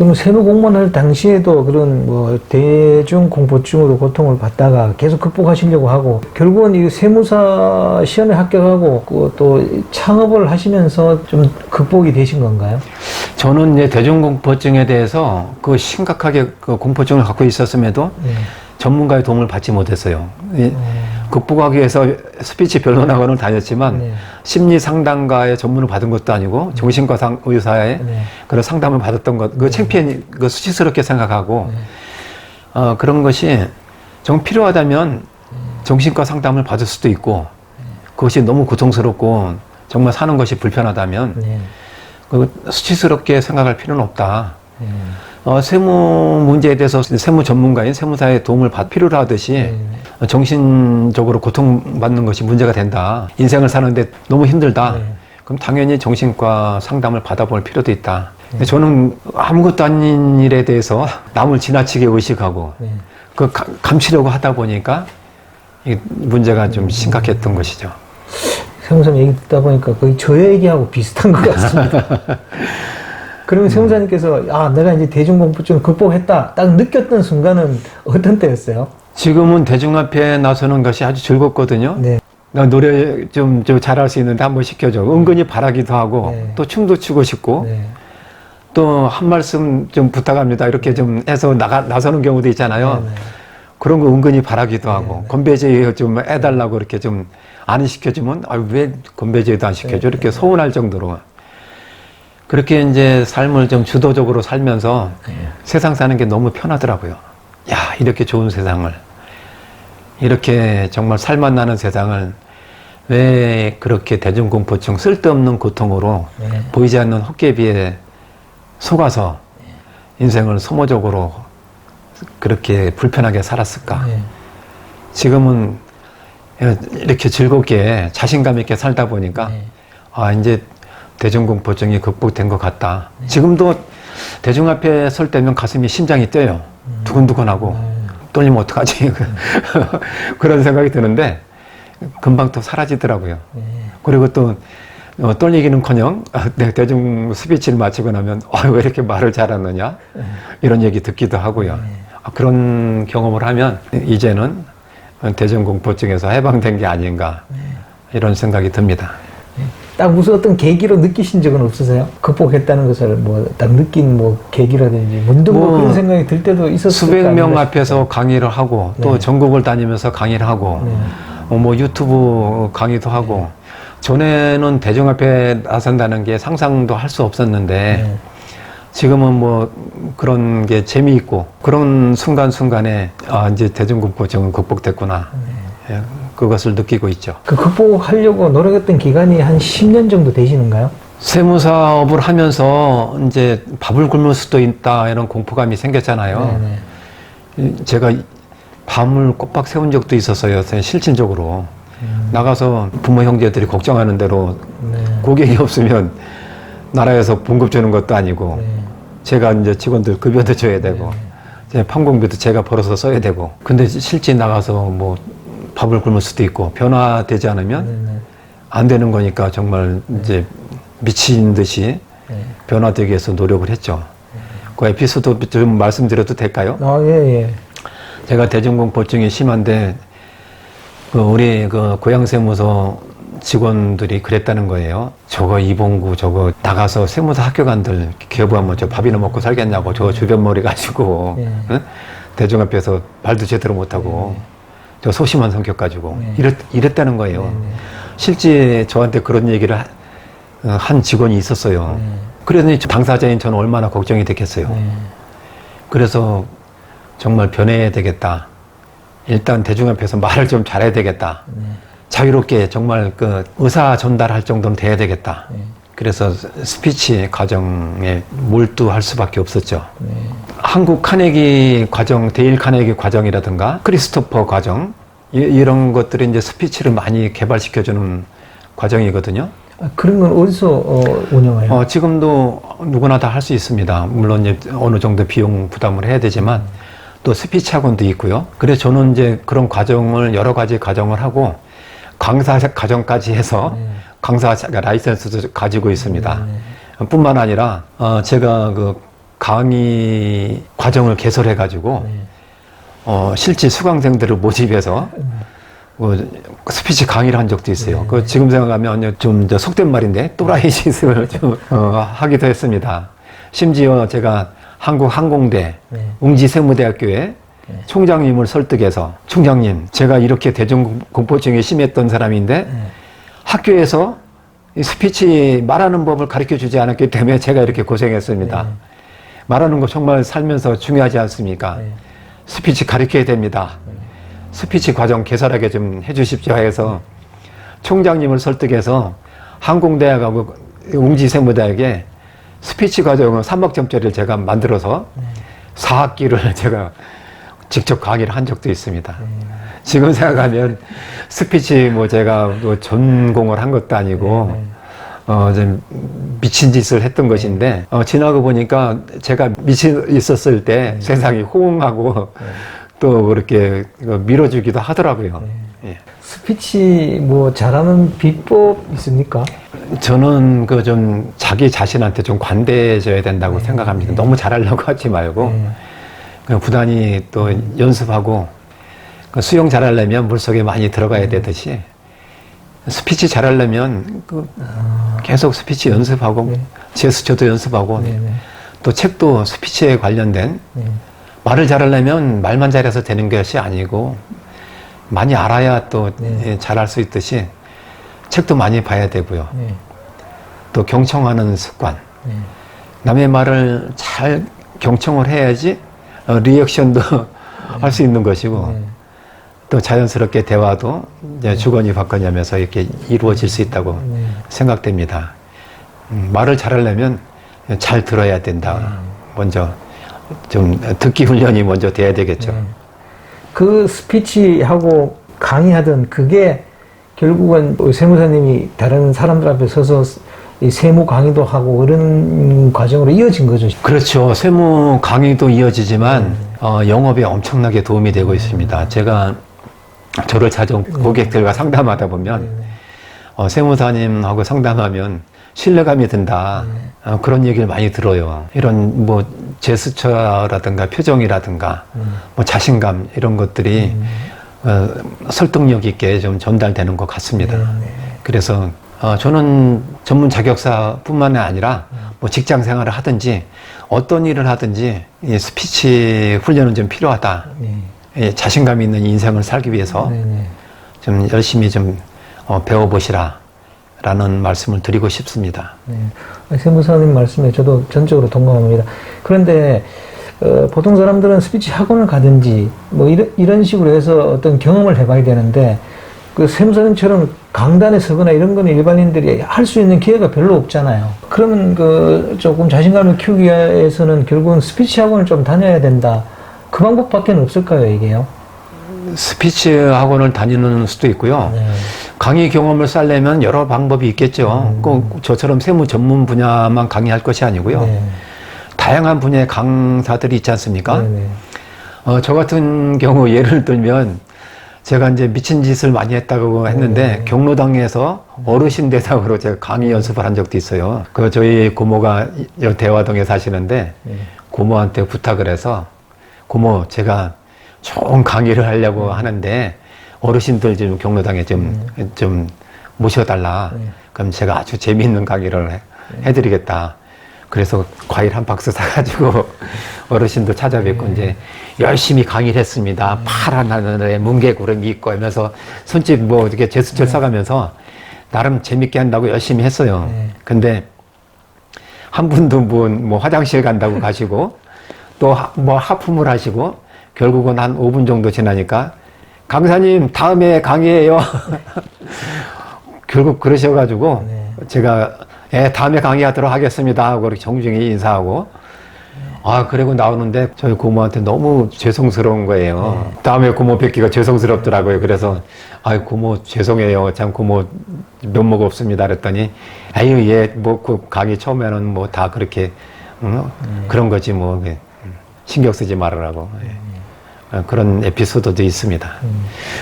그럼 세무 공무원 할 당시에도 그런 뭐 대중 공포증으로 고통을 받다가 계속 극복하시려고 하고 결국은 이 세무사 시험에 합격하고 그또 창업을 하시면서 좀 극복이 되신 건가요? 저는 이제 대중 공포증에 대해서 그 심각하게 그 공포증을 갖고 있었음에도 네. 전문가의 도움을 받지 못했어요. 이- 극복하기 위해서 스피치 변론학원을 다녔지만 네. 심리 상담가의 전문을 받은 것도 아니고 정신과 상- 의사의 네. 그런 상담을 받았던 것, 그 창피한, 그 수치스럽게 생각하고 어, 그런 것이 정 필요하다면 정신과 상담을 받을 수도 있고 그것이 너무 고통스럽고 정말 사는 것이 불편하다면 네. 그 수치스럽게 생각할 필요는 없다. 네. 어, 세무 문제에 대해서 세무 전문가인 세무사의 도움을 받 필요로 하듯이 네. 어, 정신적으로 고통받는 것이 문제가 된다. 인생을 사는데 너무 힘들다. 네. 그럼 당연히 정신과 상담을 받아볼 필요도 있다. 근데 저는 아무것도 아닌 일에 대해서 남을 지나치게 의식하고 네. 그 가- 감추려고 하다 보니까 이 문제가 좀 심각했던 것이죠. 세무사님 얘기 듣다 보니까 거의 저의 얘기하고 비슷한 것 같습니다. 그러면 세무사님께서 아 내가 이제 대중공포증을 극복했다 딱 느꼈던 순간은 어떤 때였어요? 지금은 대중 앞에 나서는 것이 아주 즐겁거든요. 네. 나 노래 좀, 좀 잘할 수 있는데 한번 시켜줘. 은근히 바라기도 하고, 네. 또 춤도 추고 싶고, 네. 또한 말씀 좀 부탁합니다. 이렇게 좀 해서 나가, 나서는 경우도 있잖아요. 네, 네. 그런 거 은근히 바라기도 하고, 건배제 좀 해달라고 이렇게 좀 안 시켜주면, 아, 왜 건배제도 안 시켜줘? 이렇게 서운할 정도로. 그렇게 이제 삶을 좀 주도적으로 살면서 세상 사는 게 너무 편하더라고요. 야, 이렇게 좋은 세상을. 이렇게 정말 살맛 나는 세상을 왜 그렇게 대중공포증 쓸데없는 고통으로 네. 보이지 않는 헛개비에 속아서 인생을 소모적으로 그렇게 불편하게 살았을까? 네. 지금은 이렇게 즐겁게 자신감 있게 살다 보니까 네. 아 이제 대중공포증이 극복된 것 같다. 지금도 대중 앞에 설 때면 가슴이 심장이 뛰어요. 두근두근하고 떨리면 어떡하지? 그런 생각이 드는데 금방 또 사라지더라고요. 그리고 또 어, 떨리기는커녕 아, 내 대중 스피치를 마치고 나면 아, 왜 이렇게 말을 잘하느냐 이런 얘기 듣기도 하고요. 아, 그런 경험을 하면 이제는 대중공포증에서 해방된 게 아닌가 이런 생각이 듭니다. 딱 무슨 어떤 계기로 느끼신 적은 없으세요? 극복했다는 것을 뭐 딱 느낀 뭐 계기라든지 문득 뭐, 뭐 그런 생각이 들 때도 있었을 수백 거명 앞에서 강의를 하고 또 네. 전국을 다니면서 강의를 하고 네. 어, 뭐 유튜브 강의도 하고 전에는 대중 앞에 나선다는 게 상상도 할 수 없었는데 네. 지금은 뭐 그런 게 재미있고 그런 순간순간에 아 이제 대중공포증은 극복됐구나 네. 예, 그것을 느끼고 있죠. 그 극복하려고 노력했던 기간이 한 10년 정도 되시는가요? 세무사업을 하면서 이제 밥을 굶을 수도 있다 이런 공포감이 생겼잖아요. 네, 이- 제가 밤을 꼬박 세운 적도 있었어요. 실질적으로 나가서 부모 형제들이 걱정하는 대로 네. 고객이 없으면 나라에서 봉급 주는 것도 아니고 네. 제가 이제 직원들 급여도 줘야 되고 제 판공비도 제가 벌어서 써야 되고 근데 실제 나가서 뭐 밥을 굶을 수도 있고 변화되지 않으면 네, 네. 안 되는 거니까 정말 이제 미친 듯이 네. 변화되기 위해서 노력을 했죠. 그 에피소드 좀 말씀드려도 될까요? 아, 예, 예. 제가 대중공포증이 심한데 그 우리 그 고향세무서 직원들이 그랬다는 거예요. 저거 이봉구 저거 나가서 세무사 학교 간들 기업하면 저 밥이나 먹고 살겠냐고 저 주변 머리 가지고 네. 응? 대중 앞에서 말도 제대로 못하고 저 소심한 성격 가지고 네. 이랬, 이랬다는 거예요. 실제 저한테 그런 얘기를 하- 어, 한 직원이 있었어요. 네. 그러더니 당사자인 저는 얼마나 걱정이 됐겠어요. 네. 그래서 정말 변해야 되겠다. 일단 대중 앞에서 말을 좀 잘해야 되겠다. 네. 자유롭게 정말 그 의사 전달할 정도는 돼야 되겠다. 네. 그래서 스피치 과정에 몰두할 수밖에 없었죠. 네. 한국 카네기 과정, 데일 카네기 과정이라든가 크리스토퍼 과정 이, 런 것들이 이제 스피치를 많이 개발시켜주는 과정이거든요. 아, 그런 건 어디서 어, 운영해요? 어, 지금도 누구나 다 할 수 있습니다. 물론 이제 어느 정도 비용 부담을 해야 되지만 또 스피치 학원도 있고요. 그래서 저는 이제 그런 과정을 여러 가지 과정을 하고 강사 과정까지 해서 강사 라이센스도 가지고 있습니다. 뿐만 아니라 어, 제가 그 강의 과정을 개설해 가지고 네. 어, 실제 수강생들을 모집해서 뭐 스피치 강의를 한 적도 있어요. 그 지금 생각하면 좀 속된 말인데 또라이 짓을 좀 어, 하기도 했습니다. 심지어 제가 한국 항공대 네. 웅지세무대학교에 총장님을 설득해서 총장님 제가 이렇게 대중공포증이 심했던 사람인데 네. 학교에서 이 스피치 말하는 법을 가르쳐 주지 않았기 때문에 제가 이렇게 고생했습니다. 네. 말하는 거 정말 살면서 중요하지 않습니까? 네. 스피치 가르쳐야 됩니다. 스피치 과정 개설하게 좀 해주십시오 해서 총장님을 설득해서 항공대학하고 웅지세무대학에 스피치 과정을 3학점짜리를 제가 만들어서 4학기를 제가 직접 강의를 한 적도 있습니다. 지금 생각하면 스피치 뭐 제가 뭐 전공을 한 것도 아니고 어, 좀 미친 짓을 했던 것인데 어, 지나고 보니까 제가 미친 있었을 때 세상이 호응하고 또 그렇게 밀어주기도 하더라고요. 예. 스피치 뭐 잘하는 비법 있습니까? 저는 그 좀 자기 자신한테 좀 관대해져야 된다고 생각합니다. 너무 잘하려고 하지 말고 네. 그냥 부단히 또 연습하고 그 수영 잘하려면 물속에 많이 들어가야 되듯이 스피치 잘하려면 그 계속 스피치 연습하고 네. 제스처도 연습하고 네, 네. 또 책도 스피치에 관련된 네. 말을 잘하려면 말만 잘해서 되는 것이 아니고 많이 알아야 또 네. 예, 잘할 수 있듯이 책도 많이 봐야 되고요. 네. 또 경청하는 습관. 네. 남의 말을 잘 경청을 해야지 어, 리액션도 할수 있는 것이고 네. 또 자연스럽게 대화도 이제 주거니 받거니 하면서 이렇게 이루어질 수 있다고 네. 생각됩니다. 음, 말을 잘하려면 잘 들어야 된다. 먼저 좀 듣기 훈련이 먼저 돼야 되겠죠. 네. 그 스피치하고 강의하던 그게 결국은 세무사님이 다른 사람들 앞에 서서 이 세무 강의도 하고 그런 과정으로 이어진 거죠. 그렇죠. 세무 강의도 이어지지만 어, 영업에 엄청나게 도움이 되고 있습니다. 제가 저를 찾아온 고객들과 상담하다 보면 어, 세무사님하고 상담하면 신뢰감이 든다. 어, 그런 얘기를 많이 들어요. 이런 뭐 제스처라든가 표정이라든가 뭐 자신감 이런 것들이 어, 설득력 있게 좀 전달되는 것 같습니다. 그래서 어, 저는 전문 자격사뿐만 아니라 뭐 직장 생활을 하든지 어떤 일을 하든지 이 스피치 훈련은 좀 필요하다. 네. 예, 자신감 있는 인생을 살기 위해서 네, 네. 좀 열심히 좀 어, 배워보시라. 라는 말씀을 드리고 싶습니다. 네. 세무사님 말씀에 저도 전적으로 동감합니다. 그런데 어, 보통 사람들은 스피치 학원을 가든지 뭐 이런, 이런 식으로 해서 어떤 경험을 해봐야 되는데 그 세무사님처럼 강단에 서거나 이런 거는 일반인들이 할 수 있는 기회가 별로 없잖아요. 그러면 그 조금 자신감을 키우기 위해서는 결국은 스피치 학원을 좀 다녀야 된다. 그 방법밖에 없을까요, 이게요? 스피치 학원을 다니는 수도 있고요. 네. 강의 경험을 쌓려면 여러 방법이 있겠죠. 꼭 저처럼 세무 전문 분야만 강의할 것이 아니고요. 네. 다양한 분야의 강사들이 있지 않습니까? 네, 네. 어, 저 같은 경우 예를 들면 제가 이제 미친 짓을 많이 했다고 했는데 경로당에서 어르신 대상으로 제가 강의 연습을 한 적도 있어요. 그 저희 고모가 여 대화동에 사시는데 네. 고모한테 부탁을 해서 고모 제가 좋은 강의를 하려고 하는데 어르신들 좀 경로당에 좀, 좀 모셔달라. 그럼 제가 아주 재미있는 강의를 해, 해드리겠다. 그래서 과일 한 박스 사가지고 어르신들 찾아뵙고 이제 열심히 강의를 했습니다. 파란 하늘에 뭉게구름이 있고 하면서 손짓 뭐 이렇게 제스처 써가면서 나름 재밌게 한다고 열심히 했어요. 네. 근데 한 분도 뭐, 뭐 화장실 간다고 가시고 또 뭐 하품을 하시고 결국은 한 5분 정도 지나니까 강사님 다음에 강의해요. 결국 그러셔가지고 네. 제가 예, 다음에 강의하도록 하겠습니다 하고 그렇게 정중히 인사하고 아 그리고 나오는데 저희 고모한테 너무 죄송스러운 거예요. 다음에 고모 뵙기가 죄송스럽더라고요. 그래서 아 고모 죄송해요. 참 고모 면목 없습니다. 그랬더니 아유 얘뭐그 강의 처음에는 뭐 다 그렇게 응? 그런 거지 뭐 예, 신경 쓰지 말으라고 예. 어, 그런 에피소드도 있습니다.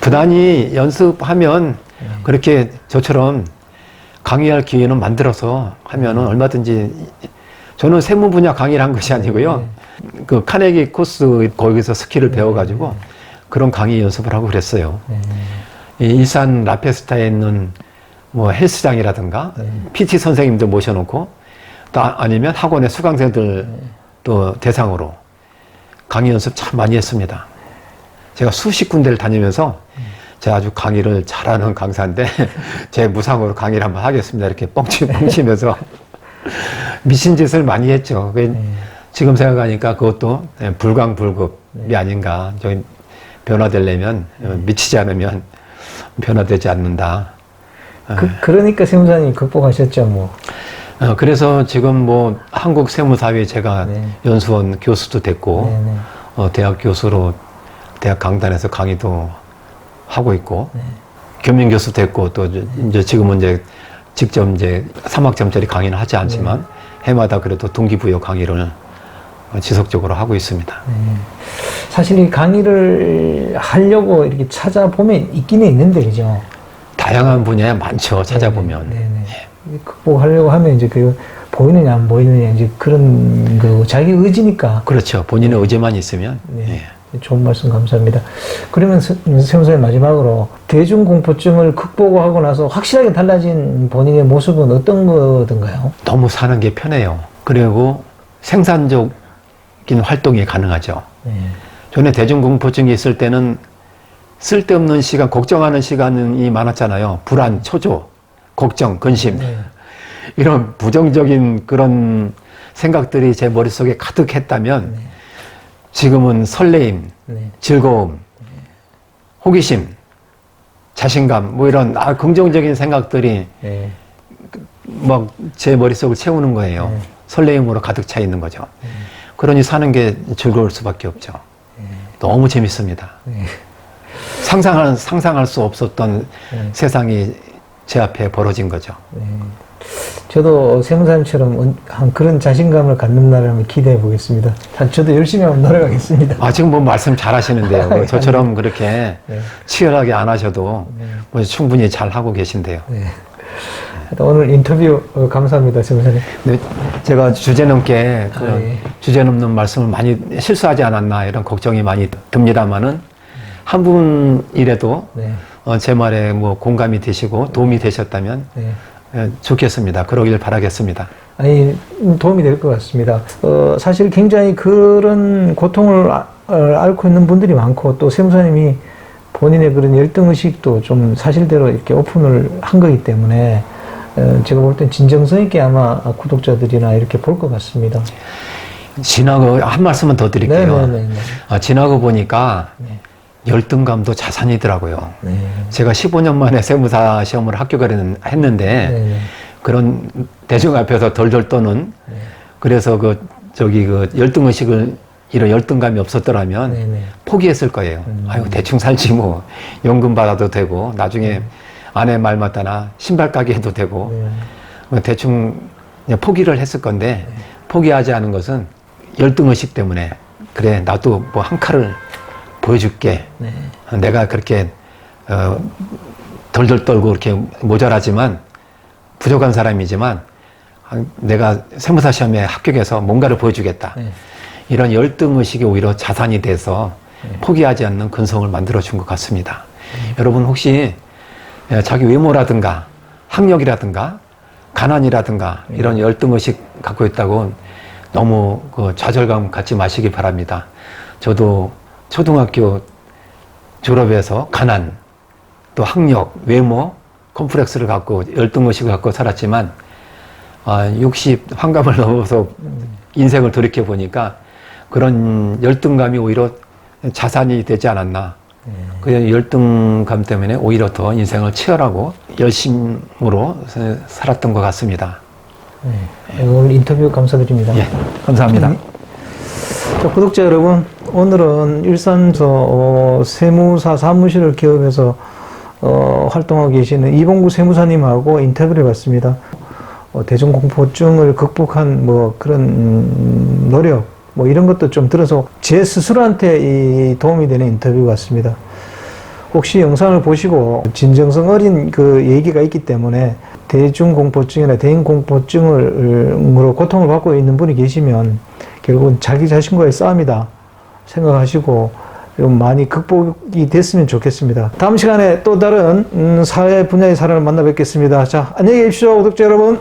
부단히 연습하면 그렇게 저처럼 강의할 기회는 만들어서 하면은 얼마든지 저는 세무 분야 강의를 한 것이 아니고요. 그 카네기 코스 거기서 스킬을 배워가지고 그런 강의 연습을 하고 그랬어요. 네. 이 일산 라페스타에 있는 뭐 헬스장이라든가 PT 선생님들 모셔놓고 또 아- 아니면 학원의 수강생들 또 대상으로 강의 연습 참 많이 했습니다. 제가 수십 군데를 다니면서 제가 아주 강의를 잘하는 강사인데 제 무상으로 강의를 한번 하겠습니다. 이렇게 뻥치, 뻥치면서 미친 짓을 많이 했죠. 그 지금 생각하니까 그것도 예, 불광불급이 아닌가. 저희 변화되려면 어, 미치지 않으면 변화되지 않는다. 그, 그러니까 세무사님 극복하셨죠, 뭐. 어, 그래서 지금 뭐 한국 세무사회 제가 네. 연수원 교수도 됐고 네, 네. 어, 대학 교수로 대학 강단에서 강의도 하고 있고 네. 겸임 교수 됐고 또 이제- 이제 지금은 이제 직접 이제 3학점짜리 강의는 하지 않지만 네. 해마다 그래도 동기부여 강의를 어, 지속적으로 하고 있습니다. 사실 이 강의를 하려고 이렇게 찾아보면 있기는 있는데, 그죠? 다양한 분야에 많죠 찾아보면 네, 네. 극복하려고 하면 이제 그 보이느냐 안 보이느냐 이제 그런 그 자기 의지니까 그렇죠 본인의 의지만 있으면 네. 예. 좋은 말씀 감사합니다. 그러면 세- 세무사님 마지막으로 대중공포증을 극복하고 나서 확실하게 달라진 본인의 모습은 어떤 거든가요? 너무 사는 게 편해요. 그리고 생산적인 활동이 가능하죠. 네. 전에 대중공포증이 있을 때는 쓸데없는 시간, 걱정하는 시간이 많았잖아요. 불안, 초조, 걱정, 근심. 네. 이런 부정적인 그런 생각들이 제 머릿속에 가득했다면 지금은 설레임, 네. 즐거움, 호기심, 자신감, 뭐 이런 아, 긍정적인 생각들이 네. 막제 머릿속을 채우는 거예요. 네. 설레임으로 가득 차 있는 거죠. 그러니 사는 게 즐거울 수밖에 없죠. 너무 재밌습니다. 네. 상상할, 상상할 수 없었던 네. 세상이 제 앞에 벌어진 거죠. 네. 저도 한 그런 자신감을 갖는 날을 한번 기대해 보겠습니다. 자, 저도 열심히 한번 노력하겠습니다. 아, 지금 뭐 말씀 잘 하시는데요. 뭐 저처럼 그렇게 네. 치열하게 안 하셔도 뭐 충분히 잘 하고 계신데요. 네. 오늘 인터뷰 어, 감사합니다, 세무사님. 근데 제가 주제 넘게 그 아, 예. 주제 넘는 말씀을 많이 실수하지 않았나 이런 걱정이 많이 듭니다만은 한 분이라도 네. 어, 제 말에 뭐 공감이 되시고 도움이 되셨다면 네. 예, 좋겠습니다. 그러길 바라겠습니다. 아니 음, 도움이 될 것 같습니다. 어, 사실 굉장히 그런 고통을 아- 어, 앓고 있는 분들이 많고 또 세무사님이 본인의 그런 열등 의식도 좀 사실대로 이렇게 오픈을 한 거기 때문에 어, 제가 볼 땐 진정성 있게 아마 구독자들이나 이렇게 볼 것 같습니다. 지나고 한 말씀은 더 드릴게요. 네네네. 아, 지나고 보니까 네. 열등감도 자산이더라고요. 네. 제가 15년 만에 세무사 시험을 합격을 했는데 네네. 그런 대중 앞에서 덜덜 떠는 네. 그래서 그 저기 그 열등 의식을 이런 열등감이 없었더라면 네네. 포기했을 거예요. 음. 아유 대충 살지 뭐 연금 받아도 되고 나중에 아내 말 맞다나 신발 가게 해도 되고 네. 뭐 대충 포기를 했을 건데 포기하지 않은 것은 열등 의식 때문에 그래 나도 뭐 한 칼을 보여줄게. 네. 내가 그렇게 어, 덜덜 떨고 그렇게 모자라지만 부족한 사람이지만 아, 내가 세무사 시험에 합격해서 뭔가를 보여주겠다. 네. 이런 열등 의식이 오히려 자산이 돼서 포기하지 않는 근성을 만들어 준 것 같습니다. 여러분 혹시 예, 자기 외모라든가 학력이라든가 가난이라든가 이런 열등 의식 갖고 있다고 너무 그 좌절감 갖지 마시기 바랍니다. 저도 초등학교 졸업해서 가난 또 학력, 외모, 컴플렉스를 갖고 열등 의식을 갖고 살았지만 아, 60 환갑을 넘어서 인생을 돌이켜 보니까 그런 열등감이 오히려 자산이 되지 않았나. 그 열등감 때문에 오히려 더 인생을 치열하고 열심으로 살았던 것 같습니다. 네. 오늘 인터뷰 감사드립니다. 예, 감사합니다. 네. 자, 구독자 여러분, 오늘은 일산서 어, 세무사 사무실을 기업해서 어, 활동하고 계시는 이봉구 세무사님하고 인터뷰를 해봤습니다. 어, 대중공포증을 극복한 뭐 그런 음, 노력, 뭐 이런 것도 좀 들어서 제 스스로한테 이 도움이 되는 인터뷰 같습니다. 혹시 영상을 보시고 진정성 어린 그 얘기가 있기 때문에 대중공포증이나 대인공포증으로 고통을 받고 있는 분이 계시면 결국은 자기 자신과의 싸움이다 생각하시고 좀 많이 극복이 됐으면 좋겠습니다. 다음 시간에 또 다른 음, 사회 분야의 사람을 만나 뵙겠습니다. 자, 안녕히 계십시오, 구독자 여러분.